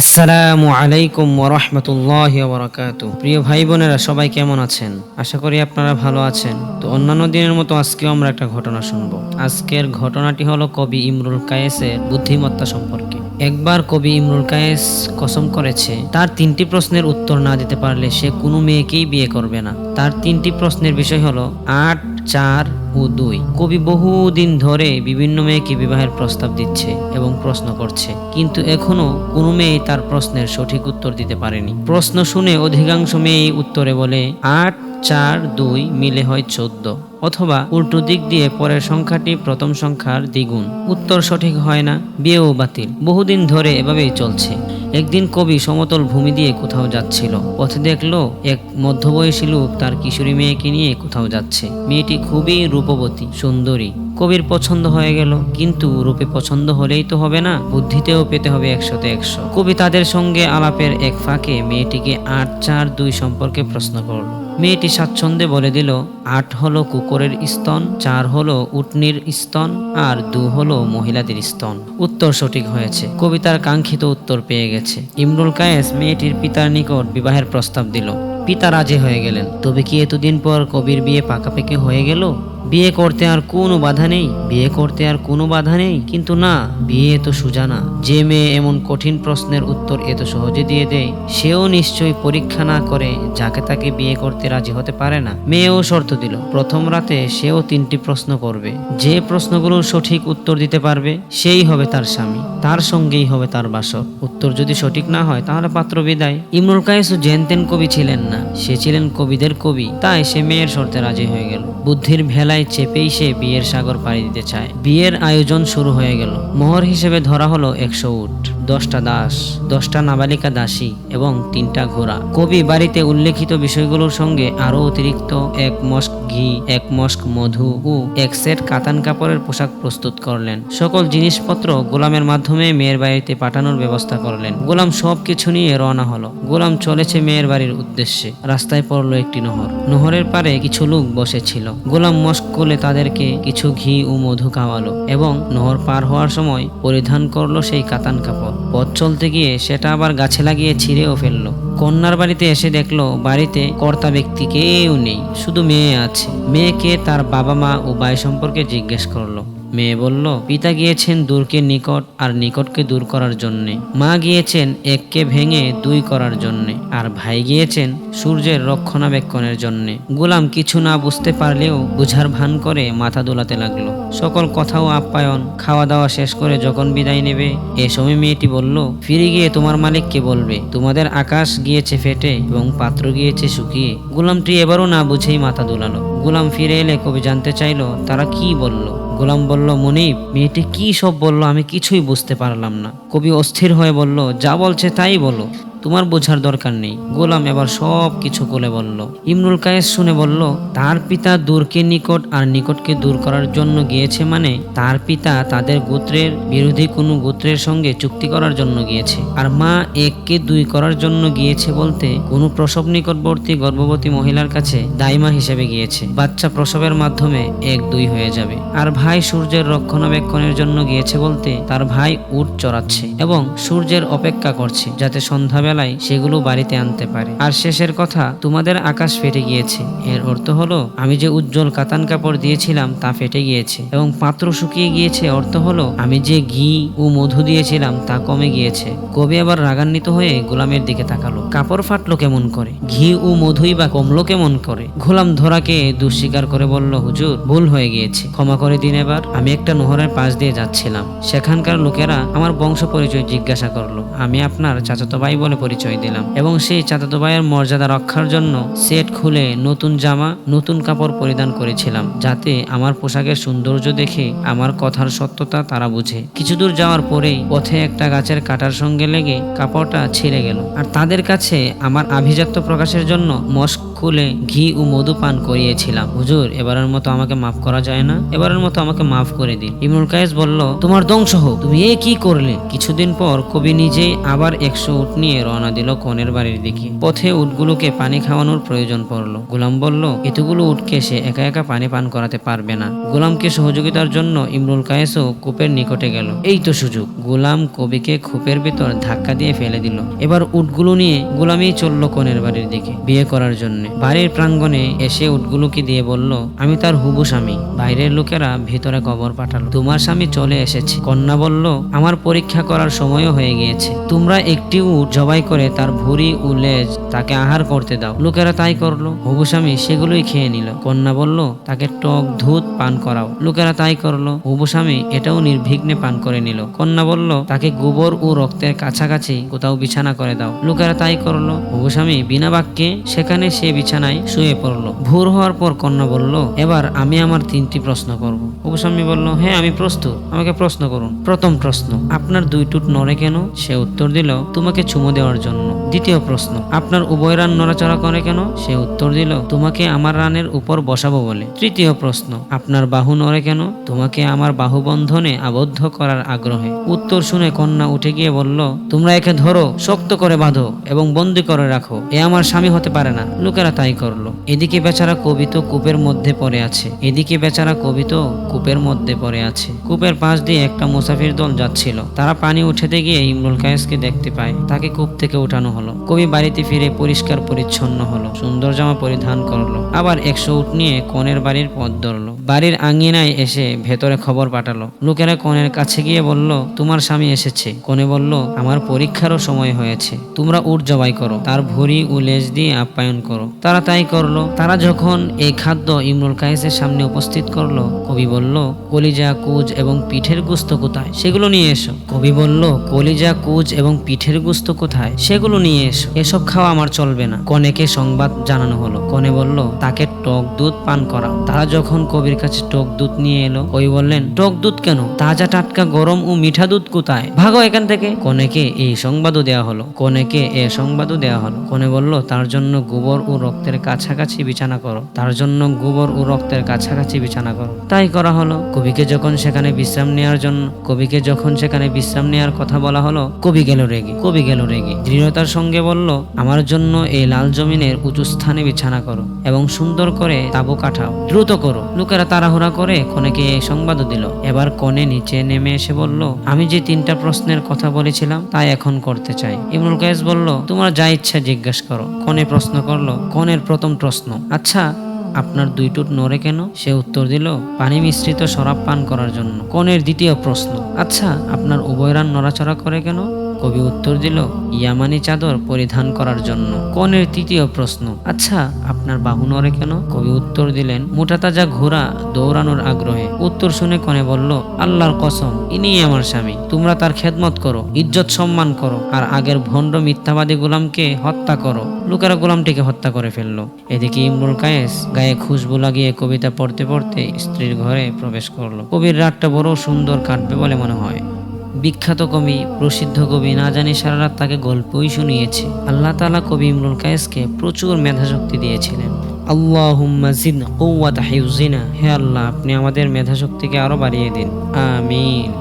আসসালামু আলাইকুম ওরহমতুল্লাহ বরকাত। প্রিয় ভাই বোনেরা সবাই কেমন আছেন? আশা করি আপনারা ভালো আছেন। তো অন্যান্য দিনের মতো আজকেও আমরা একটা ঘটনা শুনব। আজকের ঘটনাটি হলো কবি ইমরুল কায়েসের বুদ্ধিমত্তা সম্পর্কে। একবার কবি ইমরুল কায়েস কসম করেছে, তার তিনটি প্রশ্নের উত্তর না দিতে পারলে সে কোনো মেয়েকেই বিয়ে করবে না। তার তিনটি প্রশ্নের বিষয় হলো, আট, চার ও দুই। কবি বহুদিন ধরে বিভিন্ন মেয়েকে বিবাহের প্রস্তাব দিচ্ছে এবং প্রশ্ন করছে। কিন্তু এখনও কোনো মেয়ে তার প্রশ্নের সঠিক উত্তর দিতে পারেনি। প্রশ্ন শুনে অধিকাংশ মেয়েই উত্তরে বলে, আট, চার, দুই মিলে হয় চোদ্দ। অথবা উল্টো দিক দিয়ে পরের সংখ্যাটি প্রথম সংখ্যার দ্বিগুণ। উত্তর সঠিক হয় না, বিয়েও বাতিল। বহুদিন ধরে এভাবেই চলছে। একদিন কবি সমতল ভূমি দিয়ে কোথাও যাচ্ছিল। পথে দেখল এক মধ্যবয়সী লোক তার কিশোরী মেয়েকে নিয়ে কোথাও যাচ্ছে। মেয়েটি খুবই রূপবতী, সুন্দরী। কবির পছন্দ হয়ে গেল, কিন্তু রূপে পছন্দ হলেই তো হবে না, বুদ্ধিতেও পেতে হবে একশোতে একশো। কবি তাদের সঙ্গে আলাপের এক ফাঁকে মেয়েটিকে আট চার দুই সম্পর্কে প্রশ্ন করল। মেয়েটি স্বাচ্ছন্দ্যে বলে দিল, আট হলো কুকুরের স্তন, চার হলো উটনির স্তন, আর দু হলো মহিলাদের স্তন। উত্তর সঠিক হয়েছে। কবিতার কাঙ্ক্ষিত উত্তর পেয়ে গেছে। ইমরুল কায়েস মেয়েটির পিতার নিকট বিবাহের প্রস্তাব দিল। পিতা রাজি হয়ে গেলেন। তবে কি এতদিন পর কবির বিয়ে পাকাপাকি হয়ে গেল? বিয়ে করতে আর কোনো বাধা নেই। বিয়ে করতে আর কোনো বাধা নেই। কিন্তু না, বিয়ে তো সুজানা। যে মেয়ে এমন কঠিন প্রশ্নের উত্তর এত সহজে দিয়ে দেয়। সেও নিশ্চয়ই পরীক্ষা না করে যাকে তাকে বিয়ে করতে রাজি হতে পারে না। মেয়েও শর্ত দিল, প্রথম রাতে সেও তিনটি প্রশ্ন করবে। যে প্রশ্নগুলোর সঠিক উত্তর দিতে পারবে, সেই হবে তার স্বামী। তার সঙ্গেই হবে তার বাসর। উত্তর যদি সঠিক না হয়, তাহলে পাত্র বিদায়। ইমরুল কায়েসও জেনতেন কবি ছিলেন না। সে ছিলেন কবিদের কবি। তাই সে মেয়ের শর্তে রাজি হয়ে গেল। বুদ্ধির ভেলায় চেপেই সে বিয়ের সাগর পাড়ি দিতে চায়। বিয়ের আয়োজন শুরু হয়ে গেল। মোহর হিসেবে ধরা হলো একশো উট দশটা দাস, দশটা নাবালিকা দাসী এবং তিনটা ঘোড়া। কবি বাড়িতে উল্লেখিত বিষয়গুলোর সঙ্গে আরও অতিরিক্ত এক মস্ক ঘি, এক মস্ক মধু ও এক সেট কাতান কাপড়ের পোশাক প্রস্তুত করলেন। সকল জিনিসপত্র গোলামের মাধ্যমে মেয়ের বাড়িতে পাঠানোর ব্যবস্থা করলেন। গোলাম সব কিছু নিয়ে রওনা হলো। গোলাম চলেছে মেয়ের বাড়ির উদ্দেশ্যে। রাস্তায় পড়ল একটি নহর। নহরের পারে কিছু লোক বসেছিল। গোলাম মস্ক করলে তাদেরকে কিছু ঘি ও মধু খাওয়ালো এবং নহর পার হওয়ার সময় পরিধান করল সেই কাতান কাপড়। পথ চলতে গিয়ে সেটা আবার গাছে লাগিয়ে ছিঁড়েও ফেলল। কন্যার বাড়িতে এসে দেখল, বাড়িতে কর্তা ব্যক্তি কেউ নেই, শুধু মেয়ে আছে। মেয়েকে তার বাবা মা ও ভাই সম্পর্কে জিজ্ঞেস করল। মেয়ে বলল, পিতা গিয়েছেন দূরকে নিকট আর নিকটকে দূর করার জন্যে। মা গিয়েছেন এককে ভেঙে দুই করার জন্যে আর ভাই গিয়েছেন সূর্যের রক্ষণাবেক্ষণের জন্যে। গোলাম কিছু না বুঝতে পারলেও বুঝার ভান করে মাথা দোলাতে লাগল। সকল কথাও আপ্যায়ন খাওয়া দাওয়া শেষ করে যখন বিদায় নেবে, এ সময় মেয়েটি বলল, ফিরে গিয়ে তোমার মালিককে বলবে? তোমাদের আকাশ গিয়েছে ফেটে এবং পাত্র গিয়েছে শুকিয়ে। গোলামটি এবারও না বুঝেই মাথা দোলালো। গোলাম ফিরে এলে কবি জানতে চাইলো, তারা কি বলল? গোলাম বলল, মনিব, মেয়েটি কি সব বলল আমি কিছুই বুঝতে পারলাম না। কবি অস্থির হয়ে বলল, যা বলছে তাই বলো। তোমার বোঝার দরকার নেই। গোলাম এবার সব কিছু খুলে বলল। ইমরুল কায়েস শুনে বলল, তার পিতা দূরকে নিকট আর নিকটকে দূর করার জন্য গিয়েছে মানে তার পিতা তাদের গোত্রের বিরোধী কোনো গোত্রের সঙ্গে চুক্তি করার জন্য গিয়েছে। আর মা এককে দুই করার জন্য গিয়েছে বলতে কোনো প্রসব নিকটবর্তী গর্ভবতী মহিলার কাছে দাইমা হিসেবে গিয়েছে। বাচ্চা প্রসবের মাধ্যমে এক দুই হয়ে যাবে। আর ভাই সূর্যের রক্ষণাবেক্ষণের জন্য গিয়েছে বলতে তার ভাই উট চড়াচ্ছে এবং সূর্যের অপেক্ষা করছে যাতে সন্ধ্যাবেলায় সেগুলো বাড়িতে আনতে পারে। আর শেষের কথা, তোমাদের আকাশ ফেটে গিয়েছে। এর অর্থ হলো, আমি যে উজ্জ্বল কাতান কাপড় দিয়েছিলাম, তা ফেটে গিয়েছে। এবং পাত্র শুকিয়ে গিয়েছে, অর্থ হলো, আমি যে ঘি ও মধু দিয়েছিলাম, তা কমে গিয়েছে। কবি আবার রাগান্বিত হয়ে গোলামের দিকে তাকালো। কাপড় ফাটলো কেমন করে? ঘি ও মধুই বা কমলো কেমন করে? গোলাম ধরাকে দুঃস্বীকার করে বলল, হুজুর, ভুল হয়ে গিয়েছে। ক্ষমা করে দিন এবার। আমি একটা নহরের পাশ দিয়ে যাচ্ছিলাম। সেখানকার লোকেরা আমার বংশ পরিচয় জিজ্ঞাসা করল। আমি আপনার চাচাতো ভাই বলে পরিচয় দিলাম। এবং সেই চাচাতো ভাইয়ের মর্যাদা রক্ষার জন্য সেট খুলে নতুন জামা, নতুন কাপড় পরিধান করেছিলাম, যাতে আমার পোশাকের সৌন্দর্য দেখে আমার কথার সত্যতা তারা বুঝে। কিছু দূর যাওয়ার পরেই পথে একটা গাছের কাটার সঙ্গে লেগে কাপড়টা ছিঁড়ে গেল। আর তাদের কাছে আমার আভিজাত্য প্রকাশের জন্য মস্ক খুলে ঘি ও মধু পান করিয়েছিলাম। হুজুর, এবারের মতো আমাকে মাফ করা যায় না? এবারের মতো আমাকে মাফ করে দিন। ইমরুল কায়েস বলল, তোমার ধ্বংস হোক। তুমি এ কি করলে? কিছুদিন পর কবি নিজেই আবার একশো উট নিয়ে রওনা দিল কনের বাড়ির দিকে। পথে উটগুলোকে পানি খাওয়ানোর প্রয়োজন পড়ল। গোলাম বলল, এতগুলো উটকে সে একা একা পানি পান করাতে পারবে না। গোলামকে সহযোগিতার জন্য ইমরুল কায়েসও কূপের নিকটে গেল। এই তো সুযোগ। গোলাম কবিকে কূপের ভেতর ধাক্কা দিয়ে ফেলে দিল। এবার উটগুলো নিয়ে গোলামই চলল কনের বাড়ির দিকে বিয়ে করার জন্য। বাড়ির প্রাঙ্গণে এসে উটগুলোকে দিয়ে বলল, আমি তার হুবু স্বামী। বাইরের লোকেরা ভিতরে খবর পাঠালো। তোমার স্বামী চলে এসেছে। কন্যা বলল, আমার পরীক্ষা করার সময়ও হয়ে গিয়েছে। তোমরা একটি উট জবাই করে তার ভুঁড়ি ও লেজ তাকে আহার করতে দাও। লোকেরা তাই করল। হবু স্বামী সেগুলোই খেয়ে নিল। কন্যা বলল, তাকে টক দুধ পান করাও। লোকেরা তাই করল। হবু স্বামী এটাও নির্বিঘ্নে পান করে নিল। কন্যা বলল, তাকে গোবর ও রক্তের কাছাকাছি কোথাও বিছানা করে দাও। লোকেরা তাই করল। হবু স্বামী বিনা বাক্যে সেখানে সে বিছানায় শুয়ে পড়ল। ভোর হওয়ার পর কন্যা বলল এবার আমি আমার তিনটি প্রশ্ন করব। হবু স্বামী বলল হ্যাঁ আমি প্রস্তুত। আমাকে প্রশ্ন করুন। প্রথম প্রশ্ন, আপনার দুই টুট নড়ে কেন? সে উত্তর দিল, তোমাকে চুমো দেওয়ার জন্য। দ্বিতীয় প্রশ্ন, আপনার উভয় রান নড়াচড়া করে কেন? সে উত্তর দিল, তোমাকে আমার রানের উপর বসাবো বলে। তৃতীয় প্রশ্ন, আপনার বাহু নড়ে কেন? তোমাকে আমার বাহু বন্ধনে আবদ্ধ করার আগ্রহে। উত্তর শুনে কন্যা উঠে গিয়ে বলল, তোমরা একে ধরো, শক্ত করে বাঁধো এবং বন্দি করে রাখো। এ আমার স্বামী হতে পারে না। লোকেরা তাই করল। এদিকে বেচারা কবি কূপের মধ্যে পড়ে আছে। এদিকে বেচারা কবি তো কূপের মধ্যে পড়ে আছে। কূপের পাশ দিয়ে একটা মুসাফির দল যাচ্ছিল। তারা পানি উঠেতে গিয়ে ইমরুল কায়েসকে দেখতে পায়। তাকে কূপ থেকে উঠানো হলো। কবি বাড়িতে ফিরে পরিষ্কার পরিচ্ছন্ন হলো। সুন্দর জামা পরিধান করল। আবার একশো উঠ নিয়ে কনের বাড়ির পথ ধরলো। বাড়ির আঙ্গিনায় এসে ভেতরে খবর পাঠালো। লোকেরা কনের কাছে গিয়ে বলল, তোমার স্বামী এসেছে। কনে বলল, আমার পরীক্ষারও সময় হয়েছে। তোমরা উট জবাই করো। তার ভরি ও লেজ দিয়ে আপ্যায়ন করো। তারা তাই করল। তারা যখন এই খাদ্য ইমরুল কায়েসের সামনে উপস্থিত করল, কবি বলল কলিজা, কুজ এবং পিঠের গুস্ত কোথায়? সেগুলো নিয়ে এসো। কবি বলল, কলিজা, কুজ এবং পিঠের গুস্ত কোথায়? সেগুলো নিয়ে এসো। এসব খাওয়া আমার চলবে না। কনেকে সংবাদ জানানো হলো। কনে বলল, তাকে টক দুধ পান করাও। তারা যখন কবির কাছে টক দুধ নিয়ে এলো, কবি বললেন, টক দুধ কেন? তাজা টাটকা গরম ও মিঠা দুধ কোথায়? ভাগো এখান থেকে। কনেকে এই সংবাদও দেওয়া হলো। কনেকে এ সংবাদও দেওয়া হলো। কনে বলল, তার জন্য গোবর ও রক্তের কাছাকাছি বিছানা করো। তার জন্য গোবর ও রক্তের কাছাকাছি বিছানা করো। তাই করা হলো, কবিকে যখন সেখানে বিশ্রাম নেওয়ার জন্য কবিকে যখন সেখানে বিশ্রাম নেওয়ার কথা বলা হলো, কবি গেল রেগে, কবি গেল রেগে। দৃঢ়তার সঙ্গে বলল, আমার জন্য এই লাল জমিনের উঁচু স্থানে বিছানা করো এবং সুন্দর করে তাবু কাঠাও। দ্রুত করো। লোকেরা তাড়াহুড়া করে কনেকে এই সংবাদও দিল। এবার কনে নিচে নেমে এসে বলল, আমি যে তিনটা প্রশ্নের কথা বলেছিলাম, তাই এখন করতে চাই। ইমরুল কায়েস বলল, তোমার যা ইচ্ছা জিজ্ঞাসা করো। কনে প্রশ্ন করল, কনের প্রথম প্রশ্ন। আচ্ছা আপনার দুই টুট নড়ে কেন? সে উত্তর দিল, পানি মিশ্রিত শরাব পান করার জন্য। কনের দ্বিতীয় প্রশ্ন আচ্ছা আপনার উভয় রান নড়াচড়া করে কেন? কবি উত্তর দিল, ইয়ামানি চাদর পরিধান করার জন্য। কনের তৃতীয় প্রশ্ন আচ্ছা আপনার বাহু নড়ে কেন? কবি উত্তর দিলেন মোটা তাজা ঘোড়া দৌড়ানোর আগ্রহে। উত্তর শুনে কনে বলল, আল্লাহর কসম ইনি আমার স্বামী। তোমরা তার খেদমত করো, ইজ্জত সম্মান করো, আর আগের ভণ্ড মিথ্যাবাদী গোলামকে হত্যা করো। লোকেরা গোলামটিকে হত্যা করে ফেলল। এদিকে ইমরুল কায়েস গায়ে খুশবু লাগিয়ে কবিতা পড়তে পড়তে স্ত্রীর ঘরে প্রবেশ করল। কবির রাতটা বড় সুন্দর কাটবে বলে মনে হয়। বিখ্যাত কবি, প্রসিদ্ধ কবি, না জানি সারা রাত তাকে গল্পই শুনিয়েছে। আল্লাহ তালা কবি ইমরুল কায়েসকে প্রচুর মেধাশক্তি দিয়েছিলেন। আল্লাহ হে আল্লাহ, আপনি আমাদের মেধাশক্তিকে আরও বাড়িয়ে দিন। আমিন।